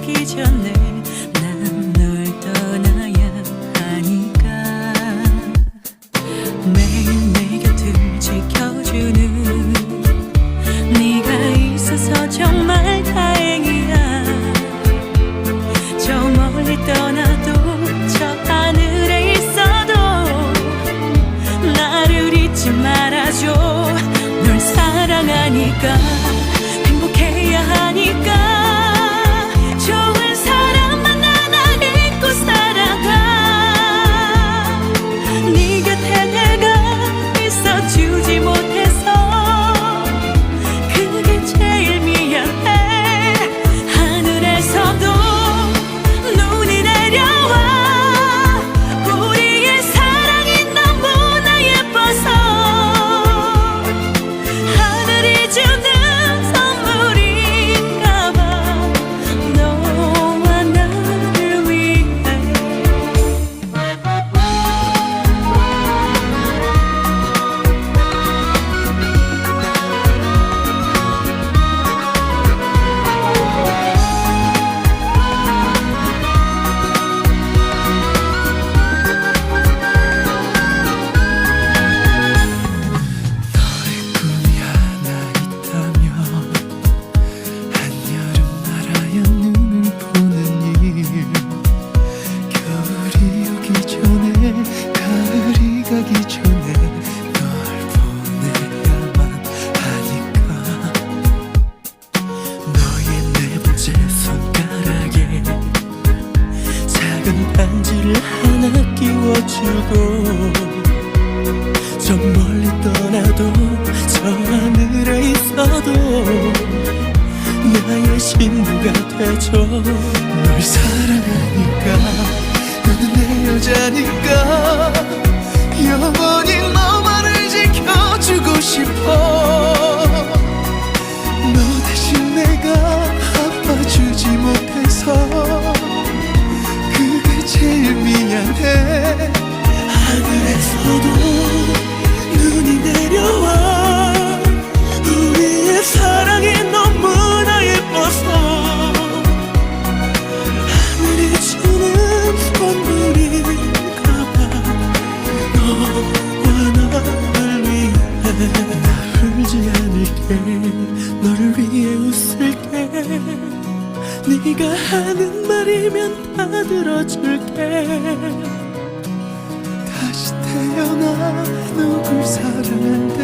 가기 전에 난 널 떠나야 하니까. 매일 내 곁을 지켜주는 네가 있어서 정말 다행이야. 저 멀리 떠나도 저 하늘에 있어도 나를 잊지 말아줘. 널 사랑하니까 행복해야 하니까. 채워주고 저 멀리 떠나도 저 하늘에 있어도 나의 신부가 되죠. 내가 하는 말이면 다 들어줄게. 다시 태어나 누굴 사랑한다